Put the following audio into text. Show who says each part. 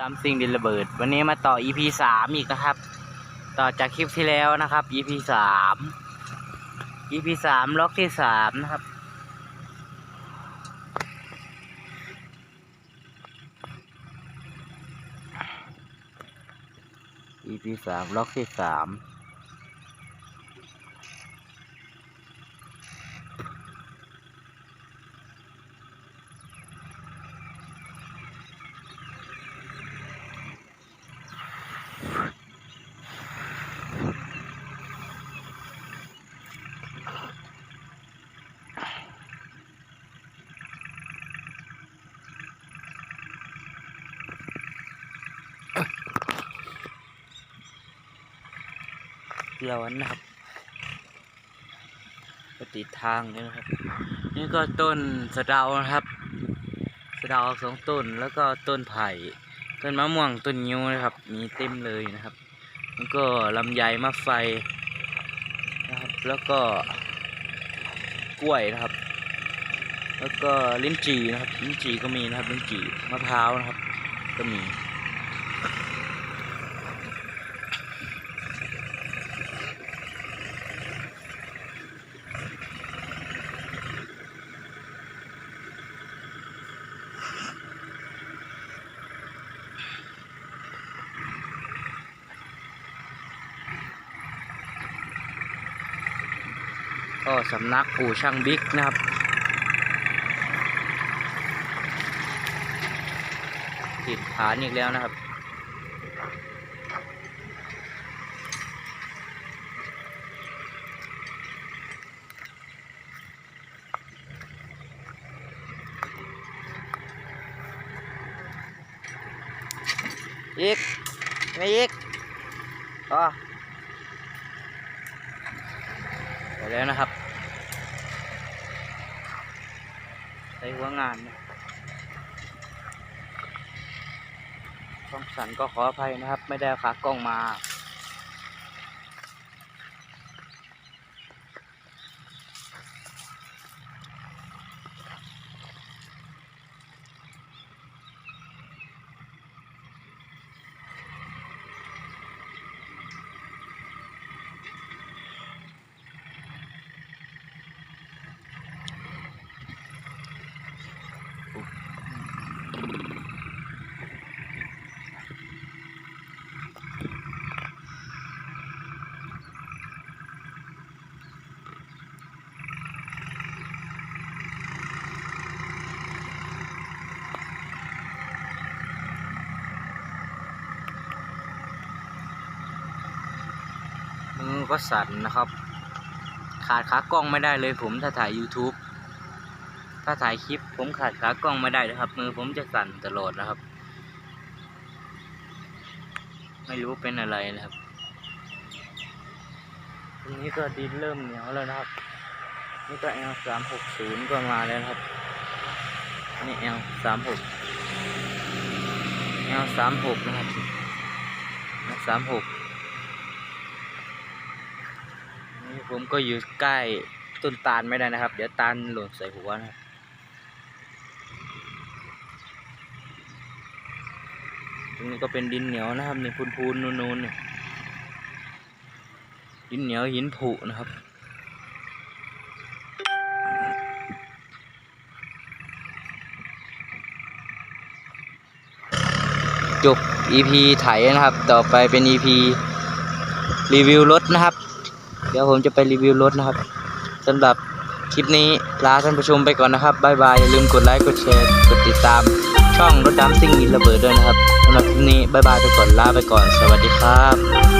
Speaker 1: ตามสิ่งดินระเบิด วันนี้มาต่อ EP สามอีกนะครับ ต่อจากคลิปที่แล้วนะครับ EP สาม EP สามล็อกที่สามนะครับ EP สามล็อกที่สาม ร้อนนะครับปฏิทางนี่นะครับ นี่ก็ต้นสะเดานะครับสะเดาสองต้นแล้วก็ต้นไผ่ต้นมะม่วงต้นยิ้วนะครับ มีเต็มเลยนะครับแล้วก็ลำไยมะไฟนะครับ แล้วก็กล้วยนะครับ แล้วก็ลิ้นจี่นะครับลิ้นจี่ก็มีนะครับลิ้นจี่มะพร้าวนะครับ ก็มี ก็สำนักปู่ช่างบิ๊กนะครับ ติดฐานอีกแล้วนะครับ อีก ไม่อีกอ๋อ ไปแล้วนะครับใช้หัวงานนะช่องสันก็ขออภัยนะครับ ไม่ได้ขากล้องมา มือก็สั่นนะครับ ขาดขากล้องไม่ได้เลยผมถ้าถ่าย YouTube ถ้าถ่ายคลิปผมขาดขากล้องไม่ได้นะครับ มือผมจะสั่นตลอดนะครับ ไม่รู้เป็นอะไรนะครับตรงนี้ก็ดินเริ่มเหนียวแล้วนะครับ นี่ก็ L สามหกศูนย์ก็มาแล้วครับนี่ L สามหก L สามหกนะครับ L สามหกนี่ผมก็อยู่ใกล้ต้นตาลไม่ได้นะครับ เดี๋ยวตาลหล่นใส่หัวนะครับ รงนี้ก็เป็นดินเหนียวนะครับนี่พูนๆนูนๆเนี่ยดินเหนียวหินผุนะครับจบ EP ไถนะครับ ต่อไปเป็น EP รีวิวรถนะครับ เดี๋ยวผมจะไปรีวิวรถนะครับสำหรับคลิปนี้ลาท่านผู้ชมไปก่อนนะครับบายบาย อย่าลืมกดไลค์ กดแชร์ กดติดตาม ช่องรถดำซิ่งอินระเบิดด้วยนะครับำหรับคลิปนี้บายบายไปก่อนลาไปก่อนสวัสดีครับ